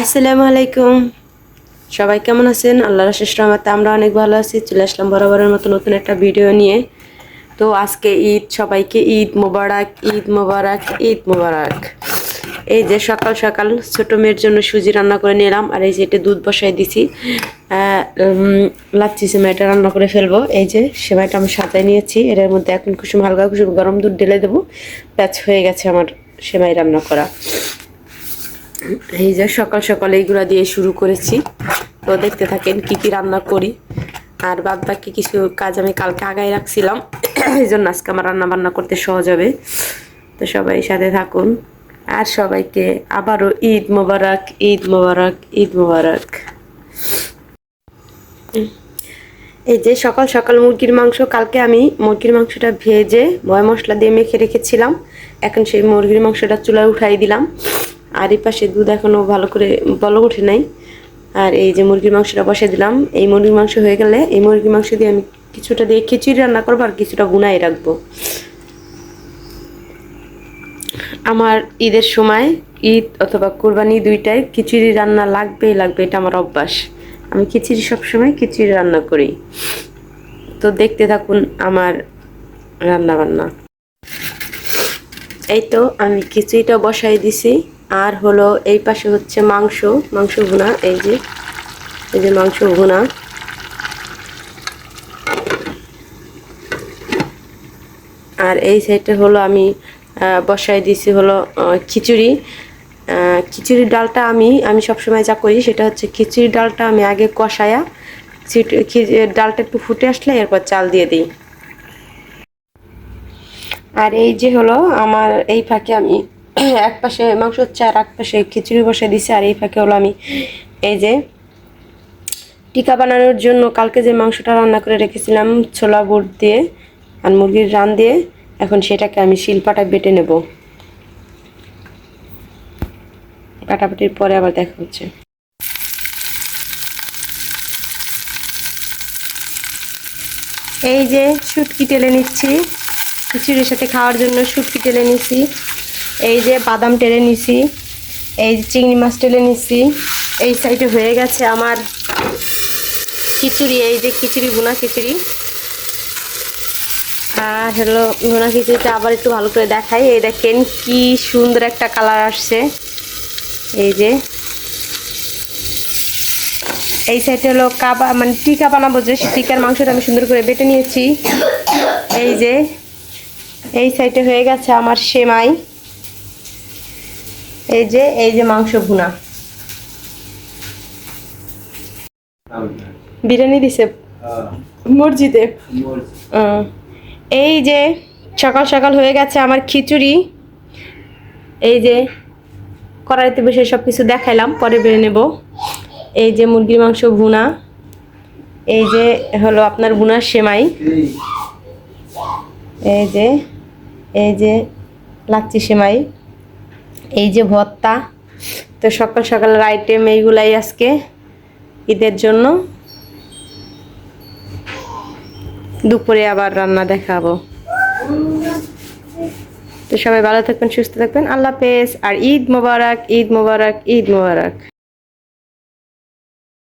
আসসালামু আলাইকুম। সবাই কেমন আছেন? আল্লাহর রাশেষ রহমাতে আমরা অনেক ভালো আছি। চলে আসলাম বরাবরের মতো নতুন একটা ভিডিও নিয়ে। তো আজকে ঈদ, সবাইকে ঈদ মোবারক ঈদ মোবারক ঈদ মোবারক। এই যে সকাল সকাল ছোট মেয়ের জন্য সুজি রান্না করে নিলাম, আর এই যে এটা দুধ বসাই দিছি। লাচ্ছি সেমাইটা রান্না করে ফেলব। এই যে সেমাইটা আমি সাজাই নিয়েছি। এর মধ্যে এখন কুসুম, হালকা কুসুম গরম দুধ ঢেলে দেবো। প্যাচ হয়ে গেছে আমার সেমাই রান্না করা। এই যে সকাল সকাল এইগুলা দিয়ে শুরু করেছি। তো দেখতে থাকেন কি কি রান্না করি। আর বাদ বাকি কিছু কাজ আমি কালকে আগায় রাখছিলাম। এই জন্য আজকে আমার রান্না বান্না করতে সহজ হবে। তো সবাই সাথে থাকুন। আর সবাইকে আবারও ঈদ মোবারক ঈদ মোবারক ঈদ মোবারক। এই যে সকাল সকাল মুরগির মাংস, কালকে আমি মুরগির মাংসটা ভেজে ময় মশলা দিয়ে মেখে রেখেছিলাম। এখন সেই মুরগির মাংসটা চুলায় উঠাই দিলাম। আর এই পাশে দুধ এখনও ভালো করে বলক ওঠে নাই। আর এই যে মুরগির মাংসটা বসে দিলাম, এই মুরগির মাংস হয়ে গেলে এই মুরগির মাংস দিয়ে আমি কিছুটা দিয়ে খিচুড়ি রান্না করব আর কিছুটা গুনাই রাখব। আমার ঈদের সময় ঈদ অথবা কোরবানি দুইটাই খিচুড়ি রান্না লাগবেই লাগবে, এটা আমার অভ্যাস। আমি খিচুড়ি সবসময় খিচুড়ি রান্না করি। তো দেখতে থাকুন আমার রান্না বান্না এই তো আমি খিচুড়িটা বসাই দিছি। আর হলো এই পাশে হচ্ছে মাংস মাংস ভুনা, এই যে এই যে মাংস ভুনা। আর এই সাইডে হলো আমি বসাই দিছি হলো খিচুড়ি। খিচুড়ির ডালটা আমি আমি সবসময় যা করি সেটা হচ্ছে খিচুড়ির ডালটা আমি আগে কষায়া ডালটা একটু ফুটে আসলে এরপর চাল দিয়ে দিই। আর এই যে হলো আমার, এই ফাঁকে আমি এক পাশে মাংস হচ্ছে আর এক পাশে খিচুড়ি বসে দিছি। আর এই ফাঁকে হলো আমি এই যে টিকা বানানোর জন্য কালকে যে মাংসটা রান্না করে রেখেছিলাম, ছোলা বুট দিয়ে আর মুরগির রান দিয়ে, এখন সেটাকে আমি শিলপাটা বেটে নেব। কাটাপাটির পরে আবার দেখা হচ্ছে। এই যে শুটকি টেলে নিচ্ছি। খিচুড়ির সাথে খাওয়ার জন্য শুটকি টেলে নিছি এই যে বাদাম টেলে নিছি, এই যে চিংড়ি মাছ টেলে নিছি, এই সাইডে হয়ে গেছে আমার খিচুড়ি, এই যে খিচুড়ি বোনা খিচুড়ি। আর হলো ভুনা খিচুড়িটা আবার একটু ভালো করে দেখাই। এই দেখেন কি সুন্দর একটা কালার আসছে। এই যে এই সাইডে হলো কাবা মানে টিকা বানাবো যে টিকার মাংসটা আমি সুন্দর করে বেটে নিয়েছি। এই যে এই সাইডে হয়ে গেছে আমার সেমাই। এই যে এই যে মাংস ভুনা। বিরিয়ানি দিছে মসজিদে। এই যে সকাল সকাল হয়ে গেছে আমার খিচুড়ি। এই যে কড়াইতে বসে সব কিছু দেখাইলাম পরে বেড়ে নেব। এই যে মুরগির মাংস ভুনা। এই যে হলো আপনার ভুনার সেমাই। এই যে এই যে লাচ্ছি সেমাই। এই যে ভর্তা। তো সকাল সকালের আইটেম এইগুলাই আজকে ঈদের জন্য। দুপুরে আবার রান্না দেখাবো। তো সবাই ভালো থাকবেন, সুস্থ থাকবেন। আল্লাহ হাফেজ। আর ঈদ মোবারক ঈদ মোবারক ঈদ মোবারক।